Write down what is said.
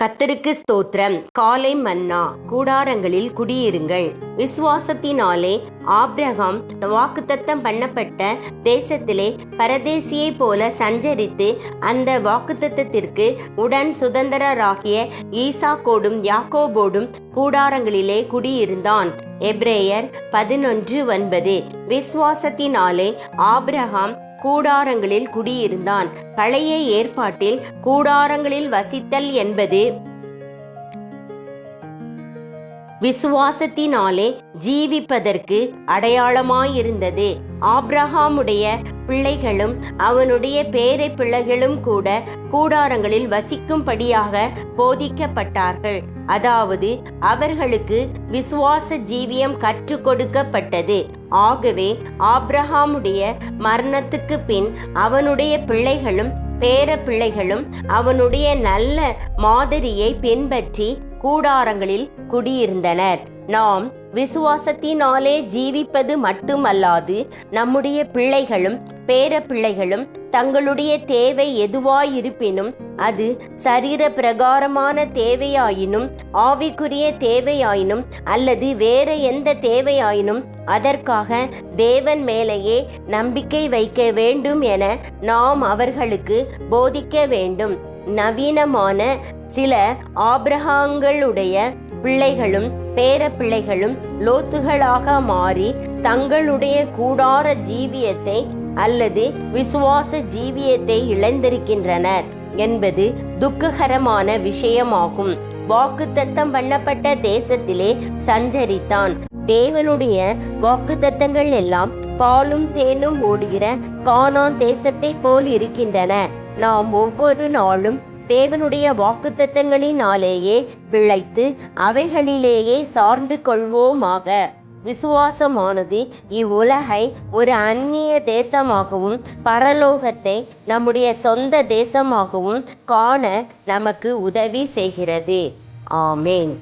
கத்தருக்கு ஸ்தோத்திரம். காலை மன்னா கூடாரங்களில் குடியிருங்கள். விசுவாசத்தினாலே ஆப்ரஹாம் வாக்குத்தத்தம் பண்ணப்பட்ட தேசத்திலே பரதேசியைப் போல சஞ்சரித்து அந்த வாக்குத்தத்தத்திற்கு உடன் சுதந்திரராகிய ஈசாக்கோடும் யாக்கோபோடும் கூடாரங்களிலே குடியிருந்தான். எப்ரேயர் பதினொன்று ஒன்பது. விசுவாசத்தினாலே ஆப்ரஹாம் கூடாரங்களில் குடியிருந்தான். பழைய ஏற்பாட்டில் கூடாரங்களில் வசித்தல் என்பது விசுவாசத்தினாலே ஜீவிப்பதற்கு அடையாளமாயிருந்தது. ஆப்ரஹாமுடைய பிள்ளைகளும் அவனுடைய பேரை பிள்ளைகளும் கூட கூடாரங்களில் வசிக்கும்படியாக போதிக்கப்பட்டார்கள். அதாவது அவர்களுக்கு விசுவாச ஜீவியம் கற்றுக் கொடுக்கப்பட்டது ஆகவே ஆப்ரஹாமுடைய மரணத்துக்கு பின் அவனுடைய பிள்ளைகளும் பேர பிள்ளைகளும் அவனுடைய நல்ல மாதிரியை பின்பற்றி கூடாரங்களில் குடியிருந்தனர். நாம் விசுவாசத்தினாலே ஜீவிப்பது மட்டுமல்லாது நம்முடைய பிள்ளைகளும் பேர பிள்ளைகளும் தங்களுடைய தேவை எதுவாயிருப்பினும் அது சரீர பிரகாரமான தேவையாயினும் ஆவிக்குரிய தேவையாயினும் அல்லது வேற எந்த தேவையாயினும் அதற்காக தேவன் மேலேயே நம்பிக்கை வைக்க வேண்டும் என நாம் அவர்களுக்கு போதிக்க வேண்டும். நவீனமான சில ஆபிரகாங்களுடைய பிள்ளைகளும் பேர பிள்ளைகளும் லோத்துகளாக மாறி தங்களுடைய கூடார ஜீவியத்தை அல்லது விசுவாச ஜீவியத்தை இழந்திருக்கின்றனர் என்பது துக்ககரமான விஷயமாகும். வாக்குத்தத்தம் பண்ணப்பட்ட தேசத்திலே சஞ்சரித்தான். தேவனுடைய வாக்குத்தத்தங்கள் எல்லாம் பாலும் தேனும் ஓடுகிற கானான் தேசத்தை போல் இருக்கின்றன. நாம் ஒவ்வொரு நாளும் தேவனுடைய வாக்குத்தத்தங்களினாலேயே பிழைத்து அவைகளிலேயே சார்ந்து கொள்வோமாக. விசுவாசமானது. இவ்வுலகை ஒரு அந்நிய தேசமாகவும் பரலோகத்தை நம்முடைய சொந்த தேசமாகவும் காண நமக்கு உதவி செய்கிறது. ஆமேன்.